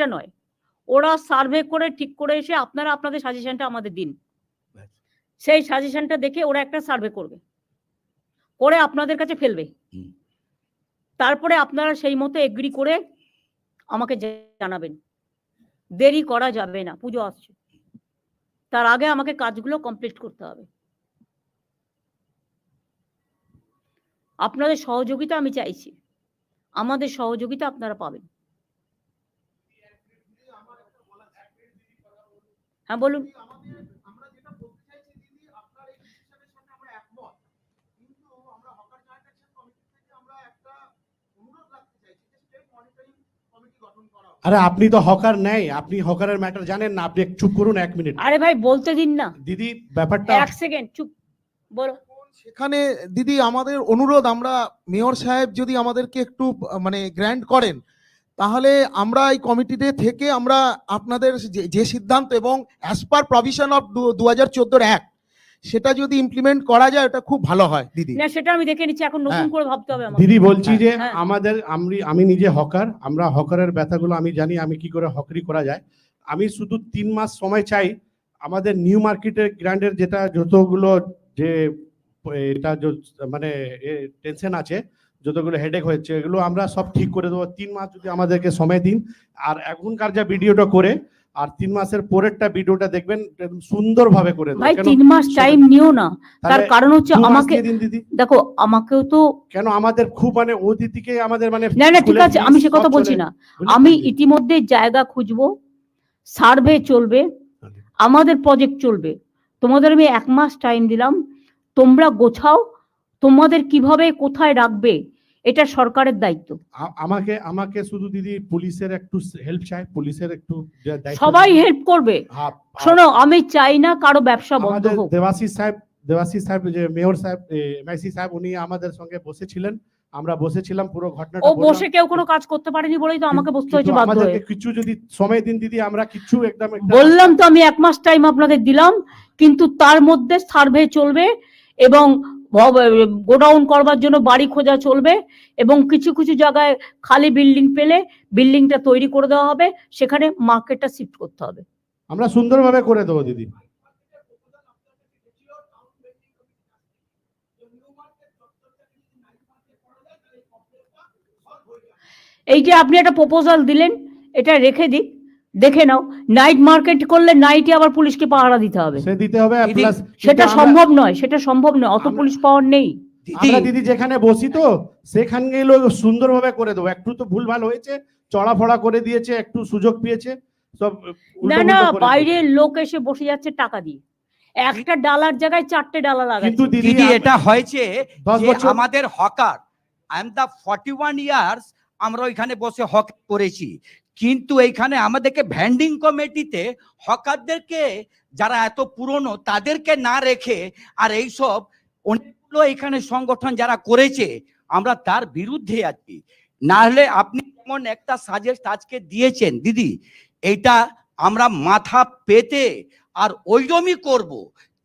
সেটা নয়। ওরা সার্ভে করে ঠিক করে এসে আপনারা আপনাদের সাজেশনটা আমাদের দিন। সেই সাজেশনটা দেখে ওরা একটা সার্ভে করবে। করে আপনাদের কাছে ফেলবে। তারপরে আপনারা সেই মতো এগ্রি করে আমাকে জানাবেন। দেরি করা যাবে না পুজো আসছে। তার আগে আমাকে কাজগুলো কমপ্লিট করতে হবে। আপনাদের সহযোগিতা আমি চাইছি। আমাদের সহযোগিতা আপনারা পাবেন হ্যাঁ বলুন আমরা যেটা বলতে চাইছি দিদি আপনার এই ডিসিশনের সাথে আমরা একমত কিন্তু আমরা হকার জয়েন্ট অ্যাকশন কমিটি থেকে আমরা একটা অনুরোধ রাখতে চাইছি যে স্টেট মনিটরিং কমিটি গঠন করা বলুন আরে আপনি তো হকার নেই। আপনি হকারের ম্যাটার জানেন না। আপনি চুপ করুন এক মিনিট আরে ভাই বলতে দিন না। দিদি ব্যাপারটা এক সেকেন্ড চুপ। বলো। সেখানে দিদি আমাদের অনুরোধ আমরা মেয়র সাহেব যদি আমাদেরকে একটু মানে গ্র্যান্ড করেন তাহলে আমরা এই কমিটিতে থেকে আমরা আপনাদের যে- যে সিদ্ধান্ত এবং অ্যাজ পার প্রভিশন অফ দু হাজার চোদ্দোর অ্যাক্ট সেটা যদি ইমপ্লিমেন্ট করা যায় এটা খুব ভালো হয় দিদি না সেটা আমি দেখে নিচ্ছি এখন নতুন হ্যাঁ। করে ভাবতে হবে দিদি বলছি যে হ্যাঁ। আমাদের আমি আমি নিজে হকার আমরা হকারের ব্যথাগুলো আমি জানি আমি কি করে হকারি করা যায় আমি শুধু তিন মাস সময় চাই আমাদের নিউ মার্কেটের গ্র্যান্ডের যেটা যতগুলো যে এটা মানে টেনশন আছে যতগুলো হেডেক হয়েছে এগুলো আমরা সব ঠিক করে দেবো। তিন মাস যদি আমাদেরকে সময় দিন আর এখনকার যা ভিডিওটা করে আর তিন মাসের পরেরটা ভিডিওটা দেখবেন সুন্দরভাবে করে দেবো। ভাই তিন মাস টাইম নিও না। তার কারণ হচ্ছে আমাকে দেখো আমাকেও তো কেন? আমাদের খুব মানে অতিথিকে আমাদের মানে না না ঠিক আছে আমি সে কথা বলছি না। আমি? ইতিমধ্যে জায়গা খুঁজবো সার্ভে চলবে আমাদের প্রজেক্ট চলবে। তোমাদের আমি এক মাস টাইম দিলাম তোমরা গোছাও তোমাদের কীভাবে কোথায় রাখবে? এটা সরকারের দায়িত্ব। আমাকে আমাকে শুধু দিদি পুলিশের একটু হেল্প চাই পুলিশের একটু সবাই হেল্প করবে। শোনো আমি চাই না কারও ব্যবসা বন্ধ হোক। দেবাশিস সাহেব দেবাশিস সাহেব যে মেয়র সাহেব এমআইসি সাহেব উনি আমাদের সঙ্গে বসেছিলেন। আমরা বসেছিলাম পুরো ঘটনাটা ও বসে কেউ কোনো কাজ করতে পারেনি বলেই তো আমাকে বসতে হয়েছে বাধ্য হয়ে। কিছু যদি সময় দিন দিদি আমরা কিছু একদম বললাম তো আমি এক মাস টাইম আপনাদের দিলাম কিন্তু তার মধ্যে সার্ভে চলবে এবং গোডাউন করবার জন্য বাড়ি খোঁজা চলবে এবং কিছু কিছু জায়গায় খালি বিল্ডিং পেলে বিল্ডিংটা তৈরি করে দেওয়া হবে সেখানে মার্কেটটা শিফট করতে হবে। আমরা সুন্দরভাবে করে দেবো দিদি। এই যে আপনি একটা প্রপোজাল দিলেন এটা রেখে দিক দেখে নাও নাইট মার্কেট করলে নাইটে আবার পুলিশকে পাহারা দিতে হবে। সে দিতে হবে সেটা সম্ভব নয় সেটা সম্ভব নয় অত পুলিশ পাওয়ার নেই। দিদি আমরা দিদি। যেখানে বসি তো সেখানে সুন্দরভাবে করে দেবো। একটু তো ভুলভাল হয়েছে চড়াফড়া করে দিয়েছে একটু সুযোগ পেয়েছে সব না না বাইরের লোক এসে বসে যাচ্ছে টাকা দিয়ে। একটা ডালার জায়গায় চারটে ডালা। লাগাচ্ছে। কিন্তু দিদি এটা হয়েছে যে আমাদের hawker I am the forty one years আমরা ওইখানে বসে হক করেছি। কিন্তু এইখানে আমাদেরকে ভ্যান্ডিং কমিটিতে হকারদেরকে যারা এত পুরনো তাদেরকে না রেখে আর এইসব অনেকগুলো এখানে সংগঠন যারা করেছে আমরা তার বিরুদ্ধে আছি। না হলে আপনি যেমন একটা সাজেস্ট আজকে দিয়েছেন দিদি এইটা আমরা মাথা পেতে আর ওইরকমই করব।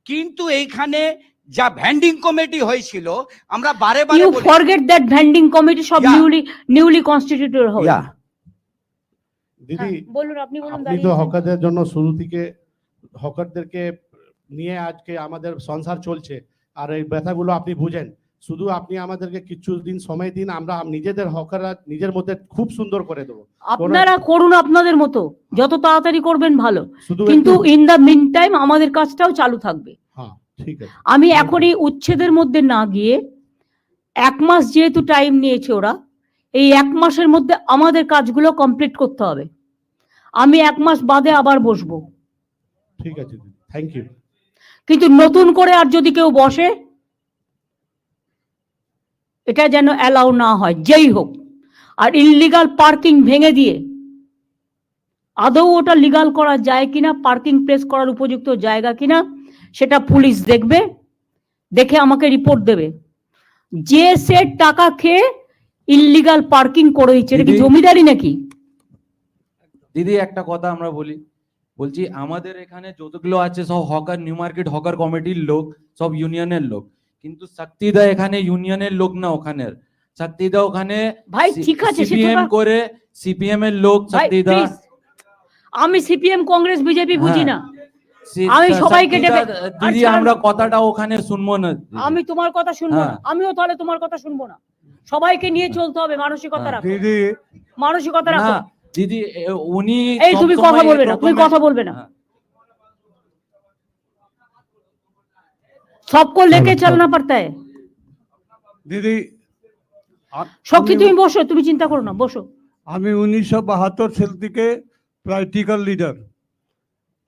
কিন্তু এইখানে যা ভ্যান্ডিং কমিটি হয়েছিল আমরা বারে বারে you forget that vending committee সব নিউলি নিউলি কনস্টিটিউটেড Yeah. দিদি হ্যাঁ, বলুন আপনি বলুন আপনি তো হকারদের জন্য শুরু থেকে হকারদেরকে নিয়ে আজকে আমাদের সংসার চলছে আর এই ব্যথাগুলো আপনি বুঝেন। শুধু আপনি আমাদেরকে কিছু দিন সময় দিন আমরা নিজেদের হকাররা নিজের মধ্যে খুব সুন্দর করে দেবো। আপনারা করুন আপনাদের মতো যত তাড়াতাড়ি করবেন ভালো। কিন্তু ইন দা মিন টাইম আমাদের কাজটাও চালু থাকবে। হ্যাঁ ঠিক আছে। আমি এখন এই উচ্ছেদের মধ্যে না গিয়ে এক মাস যেহেতু টাইম নিয়েছে ওরা এই এক মাসের মধ্যে আমাদের কাজগুলো কমপ্লিট করতে হবে। আমি এক মাস বাদে আবার বসবো। ঠিক আছে থ্যাংক ইউ কিন্তু নতুন করে আর যদি কেউ বসে এটা যেন অ্যালাউ না হয় যেই হোক। আর ইললিগাল পার্কিং ভেঙে দিয়ে আদৌ ওটা লিগাল করা যায় কিনা পার্কিং প্লেস করার উপযুক্ত জায়গা কিনা সেটা পুলিশ দেখবে দেখে আমাকে রিপোর্ট দেবে। যে সে টাকা খেয়ে ইললিগাল পার্কিং করে দিচ্ছে এটা কি জমিদারি নাকি? দিদি একটা কথা আমরা বলি। বলছি আমাদের এখানে যতগুলো আছে সব হকার নিউ মার্কেট হকার কমিটির লোক সব ইউনিয়নের লোক। কিন্তু শক্তিদা এখানে ইউনিয়নের লোক না ওখানের। শক্তিদা ওখানে ভাই ঠিক আছে সিপিএম করে সিপিএম এর লোক শক্তিদা আমি সিপিএম কংগ্রেস বিজেপি বুঝি হ্যাঁ। না আমি সবাইকে ডেকে- দিদি আমরা কথাটা ওখানে শুনব না আমি তোমার কথা শুনব না। হ্যাঁ। আমিও তাহলে তোমার কথা শুনব না। সবাইকে নিয়ে চলতে হবে মানসিকতা হ্যাঁ। রাখো। দিদি। মানসিকতা না রাখো দিদি এ, উনি এই তুমি সবসময় কথা বলবে না তুমি এরকমের- কথা বলবে না হ্যাঁ। सबको लेके चलना पड़ता है দিদি আ- শক্তি আমি- তুমি বসো তুমি চিন্তা করো না বসো আমি উনিশশো বাহাত্তর সাল থেকে প্র্যাকটিক্যাল লিডার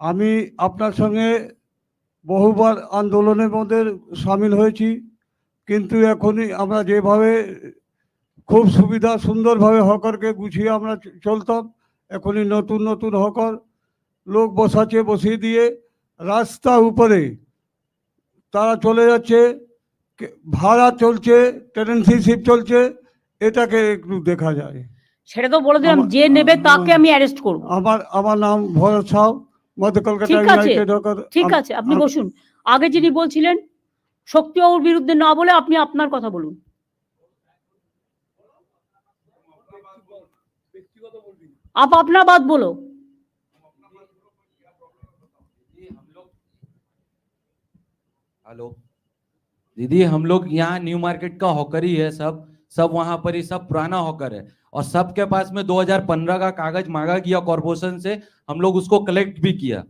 আমি আপনার সঙ্গে বহুবার আন্দোলনের মধ্যে সামিল হয়েছি কিন্তু এখনই আমরা যেভাবে খুব সুবিধা সুন্দরভাবে হকারকে গুছিয়ে আমরা চলতাম। এখনই নতুন নতুন হকার। লোক বসাচ্ছে বসিয়ে দিয়ে রাস্তা উপরে তারা চলে যাচ্ছে। ভাড়া চলছে টেনেন্সিশিপ চলছে। এটাকে একটু দেখা যায়। সেটা তো বলে দিলাম যে নেবে তাকে আমি অ্যারেস্ট করব। আমার আমার নাম ভরত সাউ। মধ্য কলকাতা ঠিক আছে, ইউনাইটেড হকার ঠিক আছে আপনি বসুন। আগে যিনি বলছিলেন শক্তিবাবুর বিরুদ্ধে না বলে আপনি আপনার কথা বলুন। आप अपना बात बोलो। हेलो। दीदी, हम लोग यहाँ न्यू मार्केट का हॉकर ही है सब। सब वहाँ पर ही, सब पुराना हॉकर है। और सबके पास में 2015 का कागज़ मांगा गया कॉर्पोरेशन से। हम लोग उसको कलेक्ट भी किया।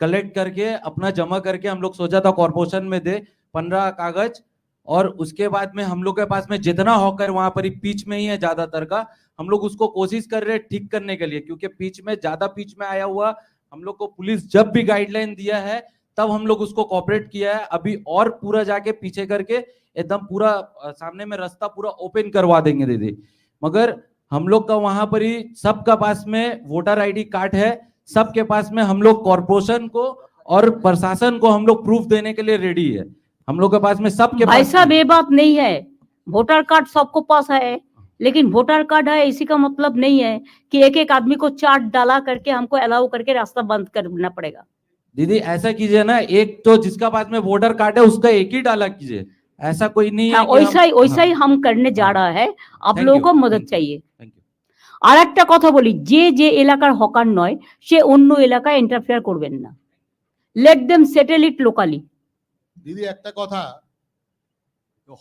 कलेक्ट करके, अपना जमा करके हम लोग सोचा था कॉर्पोरेशन में दे। पंद्रह कागज़ और उसके बाद में हम लोग के पास में जितना हॉकर वहाँ पर ही पीच में ही है ज़्यादातर का, हम लोग उसको कोशिश कर रहे हैं ठीक करने के लिए, क्योंकि पीच में, ज़्यादा पीच में आया हुआ, हम लोग को पुलिस जब भी गाइडलाइन दिया है, तब हम लोग उसको कॉपरेट किया है। अभी और पूरा जाके पीछे करके एकदम पूरा सामने में रास्ता पूरा ओपन करवा देंगे दीदी। मगर हम लोग का वहाँ पर ही सबका पास में वोटर आईडी कार्ड है, सबके पास में हम लोग कॉरपोरेशन को और प्रशासन को हम लोग प्रूफ देने के लिए रेडी है। हम लोग के पास में सबके भाई पास साहब में- ये बात नहीं है वोटर कार्ड सबको पास है लेकिन वोटर कार्ड है इसी का मतलब नहीं है कि एक एक आदमी को चार्ट डाला करके हमको अलाउ करके रास्ता बंद करना पड़ेगा दीदी ऐसा कीजिए ना एक तो जिसका पास में वोटर कार्ड है उसका एक ही डाला कीजिए ऐसा कोई नहीं है हाँ, कि हम- वैसा ही वैसा ही हाँ, हम करने जा रहा है आप Thank लोगों you, को मदद thank you, चाहिए thank you. আর একটা কথা বলি যে যে এলাকার হকার নয় সে অন্য এলাকায় ইন্টারফেয়ার করবেন না let them settle it locally দিদি একটা কথা।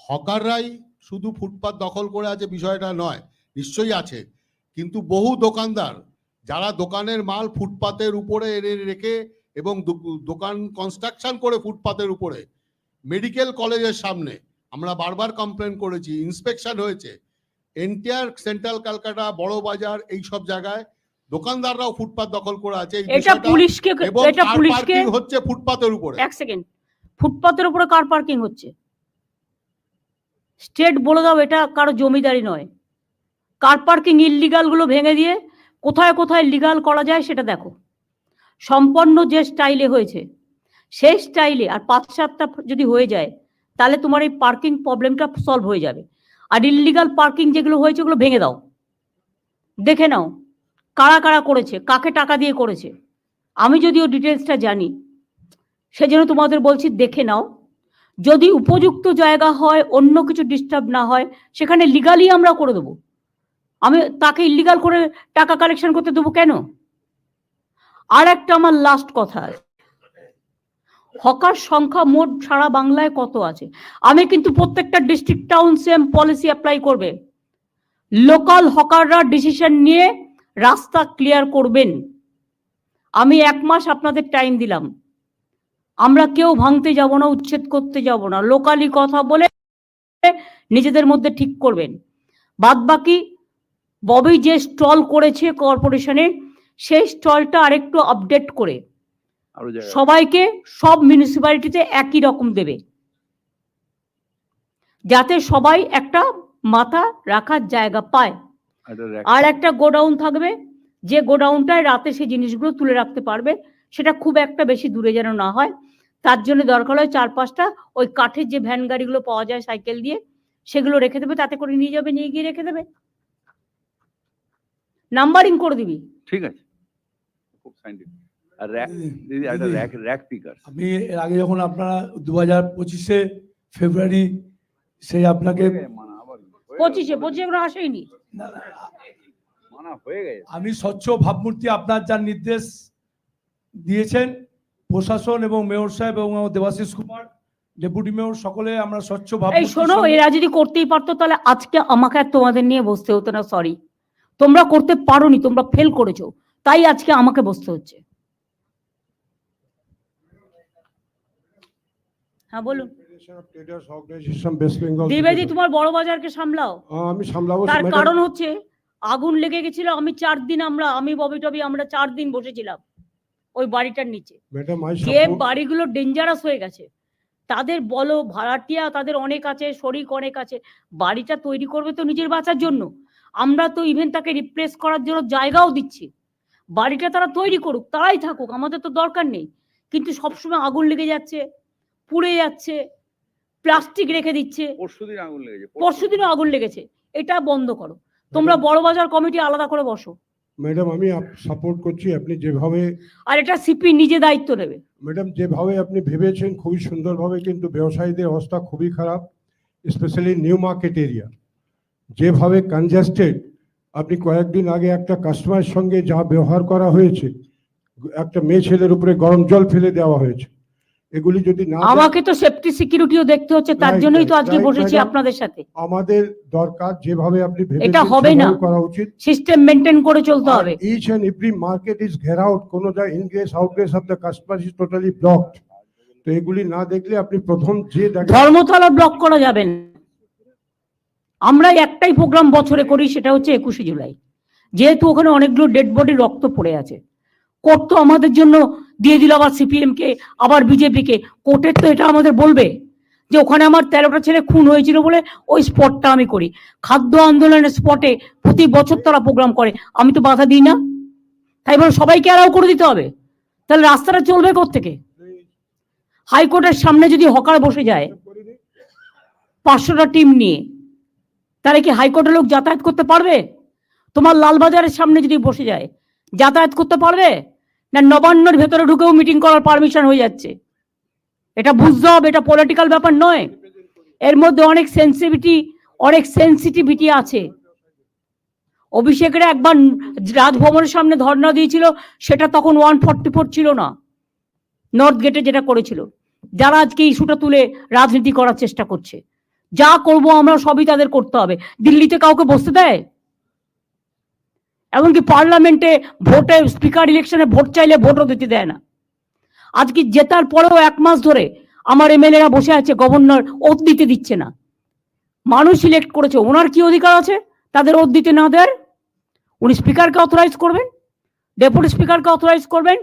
হকাররাই শুধু ফুটপাত দখল করে আছে বিষয়টা নয় নিশ্চয়ই আছে। কিন্তু বহু দোকানদার যারা দোকানের মাল ফুটপাতের উপরে এনে রেখে এবং দোকান কনস্ট্রাকশন করে ফুটপাতের উপরে মেডিকেল কলেজের সামনে আমরা বারবার কমপ্লেন করেছি ইন্সপেকশন হয়েছে। এনটিআর সেন্ট্রাল ক্যালকাটা বড় বাজার এই সব জায়গায় দোকানদাররাও ফুটপাত দখল করে আছে। এটা পুলিশকে এবং এটা পুলিশকে হচ্ছে ফুটপাতের উপরে। এক সেকেন্ড ফুটপাতের উপরে কার পার্কিং হচ্ছে। স্টেট বলে দাও এটা কারও জমিদারি নয়। কার পার্কিং ইলিগালগুলো ভেঙে দিয়ে কোথায় কোথায় লিগাল করা যায় সেটা দেখো। সম্পন্ন যে স্টাইলে হয়েছে, সেই স্টাইলে আর পাঁচ সাতটা যদি হয়ে যায়, তাহলে তোমার এই পার্কিং প্রবলেমটা সলভ হয়ে যাবে। আর ইলিগাল পার্কিং যেগুলো হয়েছে ওগুলো ভেঙে দাও। দেখে নাও, কারা কারা করেছে, কাকে টাকা দিয়ে করেছে। আমি যদিও ডিটেলসটা জানি সেজন্য তোমাদের বলছি দেখে নাও। যদি উপযুক্ত জায়গা হয়, অন্য কিছু ডিস্টার্ব না হয়, সেখানে লিগালি আমরা করে দেবো। আমি তাকে ইলিগাল করে টাকা কালেকশন করতে দেবো কেন? আর একটা আমার লাস্ট কথা হকার সংখ্যা মোট সারা বাংলায় কত আছে? আমি কিন্তু প্রত্যেকটা district town same policy apply করবে। লোকাল হকাররা ডিসিশন নিয়ে রাস্তা ক্লিয়ার করবেন। আমি এক মাস আপনাদের টাইম দিলাম। আমরা কেউ ভাঙতে যাব না উচ্ছেদ করতে যাব না। লোকালি কথা বলে নিজেদের মধ্যে ঠিক করবেন। বাদ বাকি ববি যে স্টল করেছে কর্পোরেশনে সেই স্টলটা আরেকটু আপডেট করে। সবাইকে সব মিউনিসিপ্যালিটিতে একই রকম দেবে। যাতে সবাই একটা মাথা রাখার জায়গা পায়। আর একটা গোডাউন থাকবে। যে গোডাউনটায় রাতে সেই জিনিসগুলো তুলে রাখতে পারবে। সেটা খুব একটা বেশি দূরে যেন না হয়। তার জন্য দরকার হয় চার পাঁচটা ওই কাঠের যে ভ্যান গাড়িগুলো পাওয়া যায় সাইকেল দিয়ে সেগুলো রেখে দেবে তাতে করে নিয়ে যাবে নিয়ে গিয়ে রেখে দেবে। নাম্বারিং করে দিবি। ঠিক আছে। খুব আর র্যাক দিদি একটা র্যাক র্যাক পিকার আমি এর আগে যখন আপনারা দু হাজার পঁচিশে ফেব্রুয়ারি সেই আপনাকে পঁচিশে পঁচিশে এখনও আসেনি না হয়ে গেছে। আমি স্বচ্ছ ভাবমূর্তি আপনার যার নির্দেশ দিয়েছেন প্রশাসন এবং মেয়র সাহেব এবং আমার দেবাশিস কুমার ডেপুটি মেয়র সকলে আমরা স্বচ্ছ এই শোনো এরা যদি করতেই পারতো তাহলে আজকে আমাকে আর তোমাদের নিয়ে বসতে হতো না সরি তোমরা করতে পারোনি তোমরা ফেল করেছ তাই আজকে আমাকে বসতে হচ্ছে। হ্যাঁ বলুন। দ্বিবেদী তোমার বড় বাজারকে সামলাও। আমি সামলাবো তার কারণ হচ্ছে আগুন লেগে গেছিল আমি চার দিন আমরা আমি ববি টবি আমরা চার দিন বসেছিলাম। ওই বাড়িটার নিচে। ম্যাডাম যে বাড়িগুলো ডেঞ্জারাস হয়ে গেছে তাদের বলো ভাড়াটিয়া তাদের অনেক আছে শরিক অনেক আছে বাড়িটা তৈরি করবে তো নিজের বাঁচার জন্য। আমরা তো ইভেন তাকে রিপ্লেস করার জন্য জায়গাও দিচ্ছি। বাড়িটা তারা তৈরি করুক তারাই থাকুক আমাদের তো দরকার নেই। কিন্তু সবসময় আগুন লেগে যাচ্ছে পুড়ে যাচ্ছে প্লাস্টিক রেখে দিচ্ছে। পরশুদিন আগুন লেগেছে পরশুদিনও আগুন লেগেছে এটা বন্ধ করো। তোমরা বড় বাজার কমিটি আলাদা করে বসো। ম্যাডাম আমি সাপোর্ট করছি আপনি যেভাবে আর এটা সিপি নিজে দায়িত্ব নেবে। ম্যাডাম যেভাবে আপনি ভেবেছেন খুবই সুন্দরভাবে কিন্তু ব্যবসায়ীদের অবস্থা খুবই খারাপ স্পেশালি নিউ মার্কেট এরিয়া যেভাবে কনজাস্টেড আপনি কয়েকদিন আগে একটা কাস্টমারের সঙ্গে যা ব্যবহার করা হয়েছে একটা মেয়ে ছেলের উপরে গরম জল ফেলে দেওয়া হয়েছে। এগুলি যদি না আমাকে তো সেফটি সিকিউরিটিও দেখতে হচ্ছে তার জন্যই তো আজকে বসেছি আপনাদের সাথে। আমাদের দরকার যেভাবে আপনি এটা হবে না। করা উচিত। সিস্টেম মেনটেন করে চলতে হবে। each and every market is ঘের out কোনো যা ingress outgress of the customer is totally blocked তো এগুলি না দেখলে আপনি প্রথম যে ধর্মতলা ব্লক করা যাবে না। আমরা একটাই প্রোগ্রাম বছরে করি সেটা হচ্ছে একুশে জুলাই। যেহেতু ওখানে অনেকগুলো ডেড বডি রক্ত পড়ে আছে। কোর্ট তো আমাদের জন্য দিয়ে দিল আবার সিপিএম কে আবার বিজেপি কে কোর্টের তো এটা আমাদের বলবে যে ওখানে আমার তেরোটা ছেলে খুন হয়েছিল বলে ওই স্পটটা আমি করি। খাদ্য আন্দোলনের স্পটে প্রতি বছর তারা প্রোগ্রাম করে। আমি তো বাধা দিই না। তাই বলে সবাইকে অ্যালাউ করে দিতে হবে। তাহলে রাস্তাটা চলবে থেকে হাইকোর্টের সামনে যদি হকার বসে যায়, পাঁচশোটা টিম নিয়ে, তাহলে কি হাইকোর্টের লোক যাতায়াত করতে পারবে? তোমার লালবাজারের সামনে যদি বসে যায়, যাতায়াত করতে পারবে? না নবান্নর ভেতরে ঢুকেও মিটিং করার পারমিশন হয়ে যাচ্ছে। এটা বুঝতে হবে এটা পলিটিক্যাল ব্যাপার নয়। এর মধ্যে অনেক সেন্সিটিভিটি অনেক সেন্সিটিভিটি আছে। অভিষেকের একবার রাজভবনের সামনে ধর্ণা দিয়েছিল, সেটা তখন ওয়ান ফর্টি ফোর ছিল না। নর্থ গেটে যেটা করেছিল। যারা আজকে ইস্যুটা তুলে রাজনীতি করার চেষ্টা করছে। যা করব আমরা সবই তাদের করতে হবে। দিল্লিতে কাউকে বসতে দেয়? এমনকি পার্লামেন্টে ভোটে স্পিকার ইলেকশনে ভোট চাইলে ভোটও দিতে দেয় না। আজকে জেতার পরেও এক মাস ধরে আমার এমএলএরা বসে আছে, গভর্নর ওত দিতে দিচ্ছে না। মানুষ সিলেক্ট করেছে, ওনার কি অধিকার আছে? তাদের ওত দিতে না দেয় উনি স্পিকারকে অথরাইজ করবেন? ডেপুটি স্পিকারকে অথরাইজ করবেন?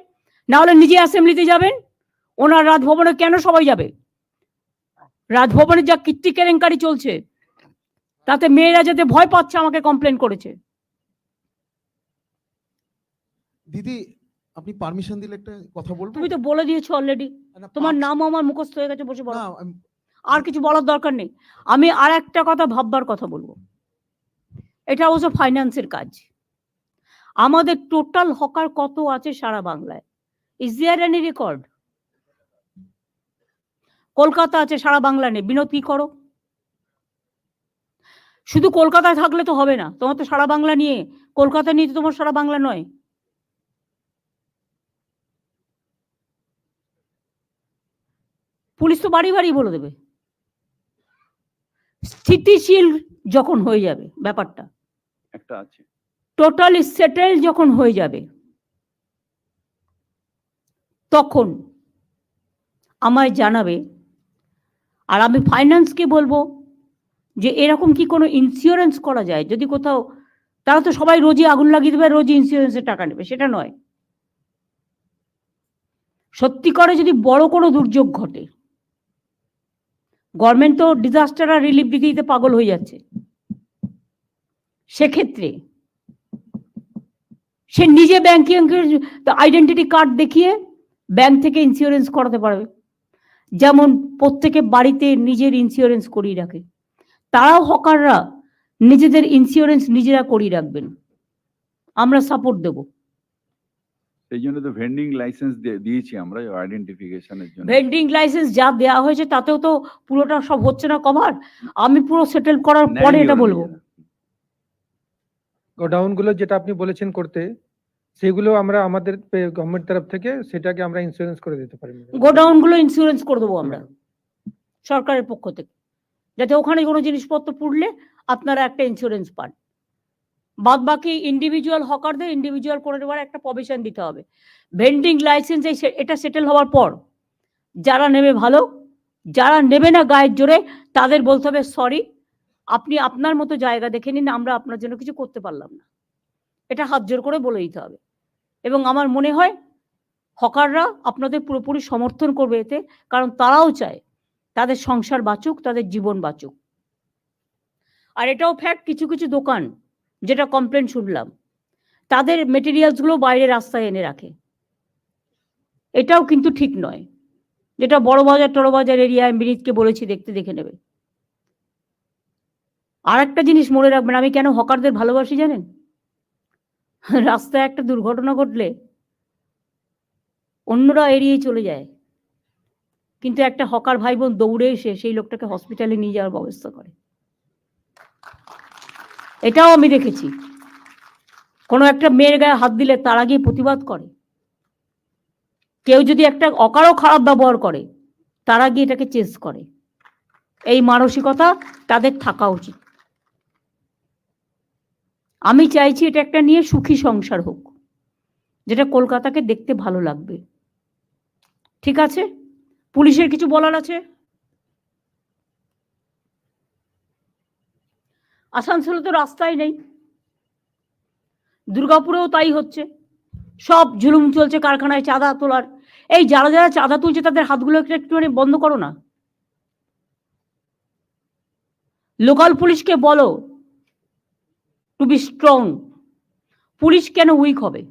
না হলে নিজে অ্যাসেম্বলিতে যাবেন? ওনার রাজভবনে কেন সবাই যাবে? রাজভবনে যা কীর্তি কেলেঙ্কারি চলছে, তাতে মেয়েরা যাতে ভয় পাচ্ছে, আমাকে কমপ্লেন করেছে। দিদি আপনি পারমিশন দিলে একটা কথা বলব তুমি তো বলে দিয়েছ অলরেডি তোমার নামও আমার মুখস্থ হয়ে গেছে বসে বলো। আর কিছু বলার দরকার নেই। আমি আর একটা কথা ভাববার কথা বলব। এটা অবশ্য ফাইন্যান্সের কাজ। আমাদের টোটাল হকার কত আছে সারা বাংলায়? Is there any record Kolkata আছে সারা বাংলা নেই। বিনোদ কি করো? শুধু কলকাতায় থাকলে তো হবে না। তোমার তো সারা বাংলা নিয়ে কলকাতা নিয়ে তো তোমার সারা বাংলা নয়। পুলিশ তো বাড়ি বাড়ি বলে দেবে। স্থিতিশীল যখন হয়ে যাবে ব্যাপারটা একটা আছে। টোটালি সেটেল যখন হয়ে যাবে তখন আমায় জানাবে। আর আমি ফাইন্যান্সকে বলব যে এরকম কি কোনো ইন্স্যুরেন্স করা যায়? যদি কোথাও তারা তো সবাই রোজই আগুন লাগিয়ে দেবে রোজই ইন্স্যুরেন্সের টাকা নেবে সেটা নয়। সত্যি করে যদি বড় কোনো দুর্যোগ ঘটে গভর্নমেন্ট তো ডিজাস্টার আর রিলিফ দিতে পাগল হয়ে যাচ্ছে। সেক্ষেত্রে সে নিজে ব্যাংকিং আইডেন্টিটি কার্ড দেখিয়ে ব্যাংক থেকে ইন্স্যুরেন্স করাতে পারবে। যেমন প্রত্যেকে বাড়িতে নিজের ইন্স্যুরেন্স করিয়ে রাখে। তারাও হকাররা নিজেদের ইন্স্যুরেন্স নিজেরা করিয়ে রাখবেন। আমরা সাপোর্ট দেব। সেই জন্য তো ভেন্ডিং লাইসেন্স দিয়েছি আমরা আইডেন্টিফিকেশনের জন্য। ভেন্ডিং লাইসেন্স যা দেওয়া হয়েছে তাতেও তো পুরোটা সব হচ্ছে না কভার আমি পুরো সেটেল করার পরে এটা বলব। নিজেরা। গোডাউনগুলো যেটা আপনি বলেছেন করতে সেগুলো আমরা আমাদের গভর্নমেন্ট তরফ থেকে সেটাকে আমরা ইন্স্যুরেন্স করে দিতে পারি। গোডাউনগুলো ইন্স্যুরেন্স করে দেবো আমরা সরকারের পক্ষ থেকে। যাতে ওখানে কোনো জিনিসপত্র পুড়লে আপনারা একটা ইন্স্যুরেন্স পান। বাদ বাকি ইন্ডিভিজুয়াল হকারদের ইন্ডিভিজুয়াল করে দেওয়ার একটা প্রভিশন দিতে হবে। ভেন্ডিং লাইসেন্স এই এটা সেটেল হওয়ার পর যারা নেবে ভালো, যারা নেবে না গায়ের জোরে তাদের বলতে হবে সরি আপনি আপনার মতো জায়গা দেখে নিন, আমরা আপনার জন্য কিছু করতে পারলাম না। এটা হাত জোর করে বলে দিতে হবে। এবং আমার মনে হয় হকাররা আপনাদের পুরোপুরি সমর্থন করবে এতে, কারণ তারাও চায় তাদের সংসার বাঁচুক, তাদের জীবন বাঁচুক। আর এটাও ফ্যাক্ট কিছু কিছু দোকান যেটা কমপ্লেন শুনলাম, তাদের মেটেরিয়ালসগুলো বাইরে রাস্তায় এনে রাখে। এটাও কিন্তু ঠিক নয়। যেটা বড় বাজার, টড় বাজার এরিয়ায় মিনিটকে বলেছি দেখতে দেখে নেবে। আর একটা জিনিস মনে রাখবেন, আমি কেন হকারদের ভালোবাসি জানেন? রাস্তায় একটা দুর্ঘটনা ঘটলে অন্যরা এড়িয়ে চলে যায়। কিন্তু একটা হকার ভাই বোন দৌড়ে এসে সেই লোকটাকে হসপিটালে নিয়ে যাওয়ার ব্যবস্থা করে। এটাও আমি দেখেছি। কোনো একটা মেয়ের গায়ে হাত দিলে তারা গিয়ে প্রতিবাদ করে। কেউ যদি একটা অকারও খারাপ ব্যবহার করে, তারা গিয়ে এটাকে চেস করে। এই মানসিকতা তাদের থাকা উচিত। আমি চাইছি এটা একটা নিয়ে সুখী সংসার হোক, যেটা কলকাতাকে দেখতে ভালো লাগবে। ঠিক আছে? পুলিশের কিছু বলার আছে? আসানসোলে তো রাস্তাই নেই। দুর্গাপুরেও তাই হচ্ছে। সব জুলুম চলছে কারখানায় চাঁদা তোলার। এই যারা যারা চাঁদা তুলছে তাদের হাতগুলো একটু একটুখানি বন্ধ করো না? লোকাল পুলিশকে বলো টু বি স্ট্রং পুলিশ কেন উইক হবে?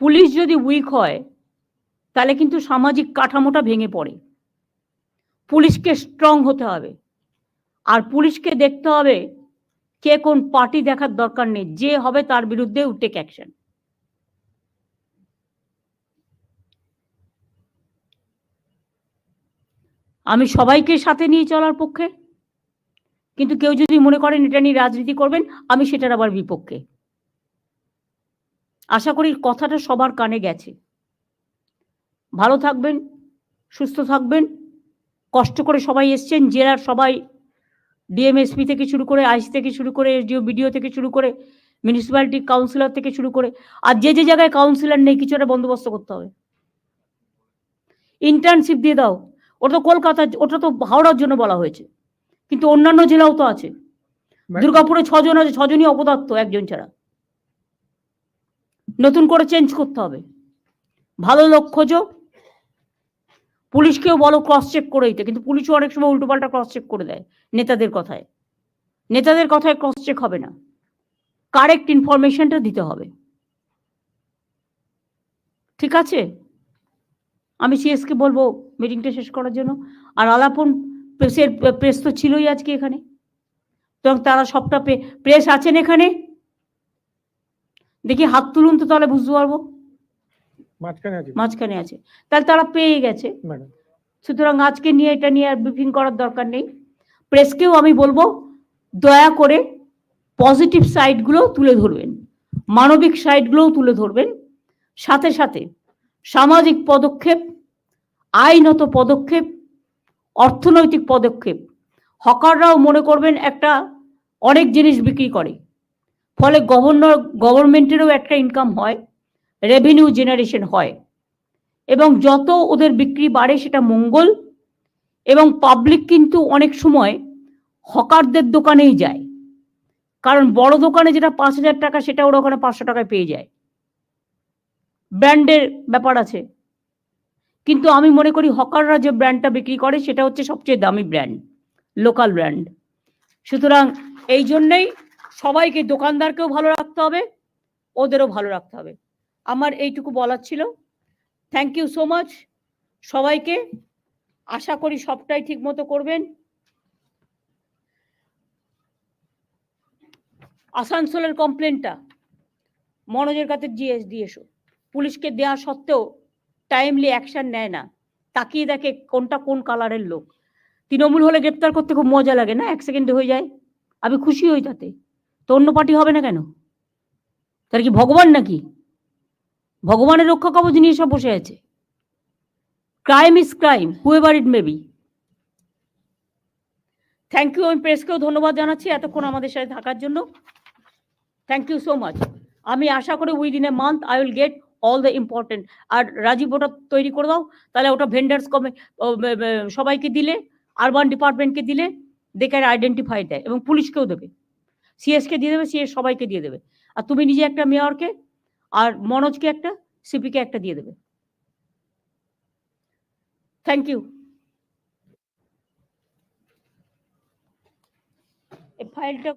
পুলিশ যদি উইক হয়, তাহলে কিন্তু সামাজিক কাঠামোটা ভেঙে পড়ে। পুলিশকে স্ট্রং হতে হবে। আর পুলিশকে দেখতে হবে কে কোন পার্টি দেখার দরকার নেই, যে হবে তার বিরুদ্ধে টেক অ্যাকশন। আমি সবাইকে সাথে নিয়ে চলার পক্ষে, কিন্তু কেউ যদি মনে করেন এটা নিয়ে রাজনীতি করবেন, আমি সেটার আবার বিপক্ষে। আশা করি কথাটা সবার কানে গেছে। ভালো থাকবেন, সুস্থ থাকবেন, কষ্ট করে সবাই এসছেন, জেলার সবাই ডিএমএসপি থেকে শুরু করে আইসি থেকে শুরু করে এসডিও বিডিও থেকে শুরু করে মিউনিসিপ্যালিটি কাউন্সিলর থেকে শুরু করে আর যে যে জায়গায় কাউন্সিলর নেই কিছু একটা বন্দোবস্ত করতে হবে। ইন্টার্নশিপ দিয়ে দাও। ওটা তো কলকাতা ওটা তো হাওড়ার জন্য বলা হয়েছে। কিন্তু অন্যান্য জেলাও তো আছে। দুর্গাপুরে ছজন আছে ছজনই অপদার্থ একজন ছাড়া। নতুন করে চেঞ্জ করতে হবে। ভালো লক্ষ্য পুলিশকেও বলো ক্রস চেক করে দিতে কিন্তু পুলিশও অনেক সময় উল্টোপাল্টা ক্রস চেক করে দেয় নেতাদের কথায়। নেতাদের কথায় ক্রস চেক হবে না। কারেক্ট ইনফরমেশনটা দিতে হবে। ঠিক আছে? আমি সিএসকে বলব মিটিংটা শেষ করার জন্য। আর আলাপন প্রেসের প্রেস তো ছিলই আজকে এখানে। তো তারা সবটা প্রেস আছেন এখানে? দেখি হাত তুলুন তো তাহলে বুঝতে পারব। মাঝখানে আছে। তাহলে তারা পেয়ে গেছে। সুতরাং আজকে নিয়ে এটা নিয়ে আর ব্রিফিং করার দরকার নেই। প্রেসকেও আমি বলব দয়া করে পজিটিভ সাইডগুলো তুলে ধরবেন। মানবিক সাইডগুলোও তুলে ধরবেন। সাথে সাথে সামাজিক পদক্ষেপ আইনত পদক্ষেপ অর্থনৈতিক পদক্ষেপ। হকাররাও মনে করবেন একটা অনেক জিনিস বিক্রি করে। ফলে গভর্নর গভর্নমেন্টেরও একটা ইনকাম হয়। রেভিনিউ জেনারেশন হয়। এবং যত ওদের বিক্রি বাড়ে সেটা মঙ্গল এবং পাবলিক কিন্তু অনেক সময় হকারদের দোকানেই যায়। কারণ বড় দোকানে যেটা পাঁচ হাজার টাকা সেটা ওরা ওখানে পাঁচশো টাকায় পেয়ে যায়। ব্র্যান্ডের ব্যাপার আছে। কিন্তু আমি মনে করি হকাররা যে ব্র্যান্ডটা বিক্রি করে সেটা হচ্ছে সবচেয়ে দামি ব্র্যান্ড লোকাল ব্র্যান্ড সুতরাং এই জন্যেই সবাইকে দোকানদারকেও ভালো রাখতে হবে, ওদেরও ভালো রাখতে হবে। আমার এইটুকু বলার ছিল। থ্যাংক ইউ সো মাচ সবাইকে। আশা করি সবটাই ঠিক মতো করবেন। আসানসোলের কমপ্লেনটা। মনোজের কাছে জিএস দিয়ে এসো। পুলিশকে দেওয়া সত্ত্বেও টাইমলি অ্যাকশন নেয় না। তাকিয়ে দেখে কোনটা কোন কালারের লোক। তৃণমূল হলে গ্রেপ্তার করতে খুব মজা লাগে না? এক সেকেন্ডে হয়ে যায়। আমি খুশি হই তাতে। তো অন্য পার্টি হবে না কেন? তার কি ভগবান নাকি? ভগবানের রক্ষা কবচ নিয়ে সব বসে আছে। Crime is crime whoever it may be thank you আমি প্রেসকেও ধন্যবাদ জানাচ্ছি এতক্ষণ আমাদের সাথে থাকার জন্য। থ্যাংক ইউ সো মাচ আমি আশা করি within a month I will get all the important আর রাজীব, ওটা তৈরি করে দাও, তাহলে ওটা ভেন্ডার্স কমে সবাইকে দিলে আরবান ডিপার্টমেন্টকে দিলে দে ক্যান আইডেন্টিফাই দেয় এবং পুলিশকেও দেবে। সিএসকে দিয়ে দেবে সিএস সবাইকে দিয়ে দেবে। আর তুমি নিজে একটা মেয়রকে আর মনোজকে একটা সিপিকে একটা দিয়ে দেবে। থ্যাংক ইউ এই ফাইলটা